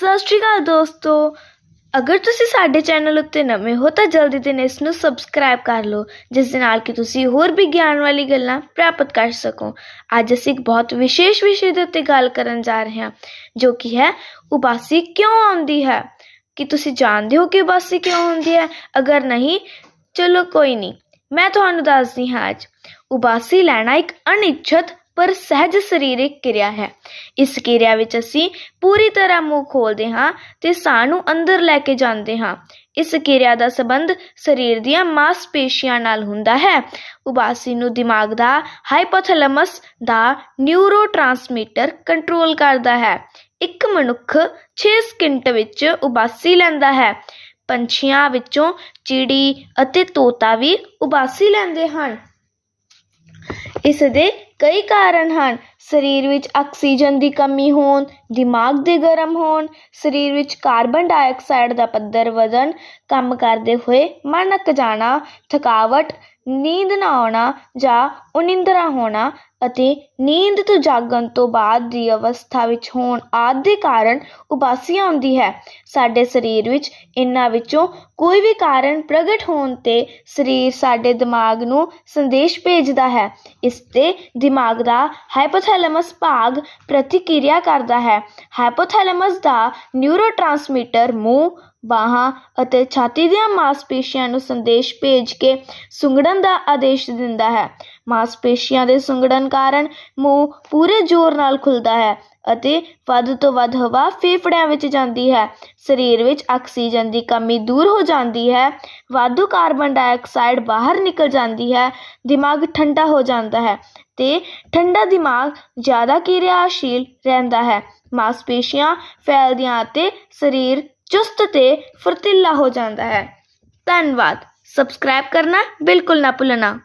ਸਤਿ ਸ਼੍ਰੀ ਅਕਾਲ ਦੋਸਤੋ। ਅਗਰ ਤੁਸੀਂ ਸਾਡੇ ਚੈਨਲ ਉੱਤੇ ਨਵੇਂ ਹੋ ਤਾਂ ਜਲਦੀ ਤੇ ਇਸ ਨੂੰ ਸਬਸਕ੍ਰਾਈਬ ਕਰ ਲਓ, ਜਿਸ ਦੇ ਨਾਲ ਕਿ ਤੁਸੀਂ ਹੋਰ ਵੀ ਗਿਆਨ ਵਾਲੀ ਗੱਲਾਂ ਪ੍ਰਾਪਤ ਕਰ ਸਕੋ। ਅੱਜ ਅਸੀਂ ਇੱਕ ਬਹੁਤ ਵਿਸ਼ੇਸ਼ ਵਿਸ਼ੇ ਦੇ ਉੱਤੇ ਗੱਲ ਕਰਨ ਜਾ ਰਹੇ ਹਾਂ, ਜੋ ਕਿ ਹੈ, ਉਬਾਸੀ ਕਿਉਂ ਆਉਂਦੀ ਹੈ? ਕਿ ਤੁਸੀਂ ਜਾਣਦੇ ਹੋ ਕਿ ਉਬਾਸੀ ਕਿਉਂ ਹੁੰਦੀ ਹੈ? ਅਗਰ ਨਹੀਂ, ਚਲੋ ਕੋਈ ਨਹੀਂ। ਮੈਂ ਤੁਹਾਨੂੰ ਦੱਸਦੀ ਹਾਂ ਅੱਜ। ਉਬਾਸੀ ਲੈਣਾ ਇੱਕ ਅਣਇੱਛਤ ਪਰ ਸਹਿਜ ਸਰੀਰਕ ਕਿਰਿਆ ਹੈ। ਇਸ ਕਿਰਿਆ ਵਿੱਚ ਅਸੀਂ ਪੂਰੀ ਤਰ੍ਹਾਂ ਮੂੰਹ ਖੋਲਦੇ ਹਾਂ ਤੇ ਸਾਹ ਨੂੰ ਅੰਦਰ ਲੈ ਕੇ ਜਾਂਦੇ ਹਾਂ। ਇਸ ਕਿਰਿਆ ਦਾ ਸੰਬੰਧ ਸਰੀਰ ਦੀਆਂ ਮਾਸਪੇਸ਼ੀਆਂ ਨਾਲ ਹੁੰਦਾ ਹੈ। ਉਬਾਸੀ ਨੂੰ ਦਿਮਾਗ ਦਾ ਹਾਈਪੋਥੈਲਮਸ ਦਾ ਨਿਊਰੋਟ੍ਰਾਂਸਮਿਟਰ ਕੰਟਰੋਲ ਕਰਦਾ ਹੈ। ਇੱਕ ਮਨੁੱਖ 6 ਸਕਿੰਟ ਵਿੱਚ ਉਬਾਸੀ ਲੈਂਦਾ ਹੈ। ਪੰਛੀਆਂ ਵਿੱਚੋਂ ਚਿੜੀ ਅਤੇ ਤੋਤਾ ਵੀ ਉਬਾਸੀ ਲੈਂਦੇ ਹਨ। ਇਸ ਦੇ ਕਈ ਕਾਰਨ ਹਨ। ਸਰੀਰ ਵਿੱਚ ਆਕਸੀਜਨ ਦੀ ਕਮੀ ਹੋਣ, ਦਿਮਾਗ ਦੇ ਗਰਮ ਹੋਣ, ਸਰੀਰ ਵਿੱਚ ਕਾਰਬਨ ਡਾਈਆਕਸਾਈਡ ਦਾ ਪੱਧਰ ਵਧਣ, ਕੰਮ ਕਰਦੇ ਹੋਏ ਮਨ ਅੱਕ ਜਾਣਾ, ਥਕਾਵਟ, ਨੀਂਦ ਨਾ ਆਉਣਾ ਜਾਂ ਉਨਿੰਦਰਾ ਹੋਣਾ ਅਤੇ ਨੀਂਦ ਤੋਂ ਜਾਗਣ ਤੋਂ ਬਾਅਦ ਦੀ ਅਵਸਥਾ ਵਿੱਚ ਹੋਣ ਆਦਿ ਦੇ ਕਾਰਨ ਉਬਾਸੀ ਆਉਂਦੀ ਹੈ। ਸਾਡੇ ਸਰੀਰ ਵਿੱਚ ਇਹਨਾਂ ਵਿੱਚੋਂ ਕੋਈ ਵੀ ਕਾਰਨ ਪ੍ਰਗਟ ਹੋਣ ਤੇ ਸਰੀਰ ਸਾਡੇ ਦਿਮਾਗ ਨੂੰ ਸੰਦੇਸ਼ ਭੇਜਦਾ ਹੈ। ਇਸ ਤੇ ਦਿਮਾਗ ਦਾ ਹਾਈਪੋਥੈਲਮਸ ਭਾਗ ਪ੍ਰਤੀਕਿਰਿਆ ਕਰਦਾ ਹੈ। ਹਾਈਪੋਥੈਲਮਸ ਦਾ ਨਿਊਰੋਟ੍ਰਾਂਸਮਿਟਰ ਮੂੰਹ, ਬਾਹਾਂ ਅਤੇ ਛਾਤੀ ਦੀਆਂ ਮਾਸਪੇਸ਼ੀਆਂ ਨੂੰ ਸੰਦੇਸ਼ ਭੇਜ ਕੇ ਸੁੰਗੜਨ ਦਾ ਆਦੇਸ਼ ਦਿੰਦਾ ਹੈ। ਮਾਸਪੇਸ਼ੀਆਂ ਦੇ ਸੁੰਗੜਨ ਕਾਰਨ ਮੂੰਹ ਪੂਰੇ ਜ਼ੋਰ ਨਾਲ ਖੁੱਲਦਾ ਹੈ ਅਤੇ ਵੱਧ ਤੋਂ ਵੱਧ ਹਵਾ ਫੇਫੜਿਆਂ ਵਿੱਚ ਜਾਂਦੀ ਹੈ। ਸਰੀਰ ਵਿੱਚ ਆਕਸੀਜਨ ਦੀ ਕਮੀ ਦੂਰ ਹੋ ਜਾਂਦੀ ਹੈ। ਵਾਧੂ ਕਾਰਬਨ ਡਾਈਆਕਸਾਈਡ ਬਾਹਰ ਨਿਕਲ ਜਾਂਦੀ ਹੈ। ਦਿਮਾਗ ਠੰਡਾ ਹੋ ਜਾਂਦਾ ਹੈ ਅਤੇ ਠੰਡਾ ਦਿਮਾਗ ਜ਼ਿਆਦਾ ਕਿਰਿਆਸ਼ੀਲ ਰਹਿੰਦਾ ਹੈ। ਮਾਸਪੇਸ਼ੀਆਂ ਫੈਲਦੀਆਂ ਅਤੇ ਸਰੀਰ ਚੁਸਤ ਤੇ ਫੁਰਤੀਲਾ ਹੋ ਜਾਂਦਾ ਹੈ। ਧੰਨਵਾਦ। ਸਬਸਕ੍ਰਾਈਬ ਕਰਨਾ ਬਿਲਕੁਲ ਨਾ ਭੁੱਲਣਾ।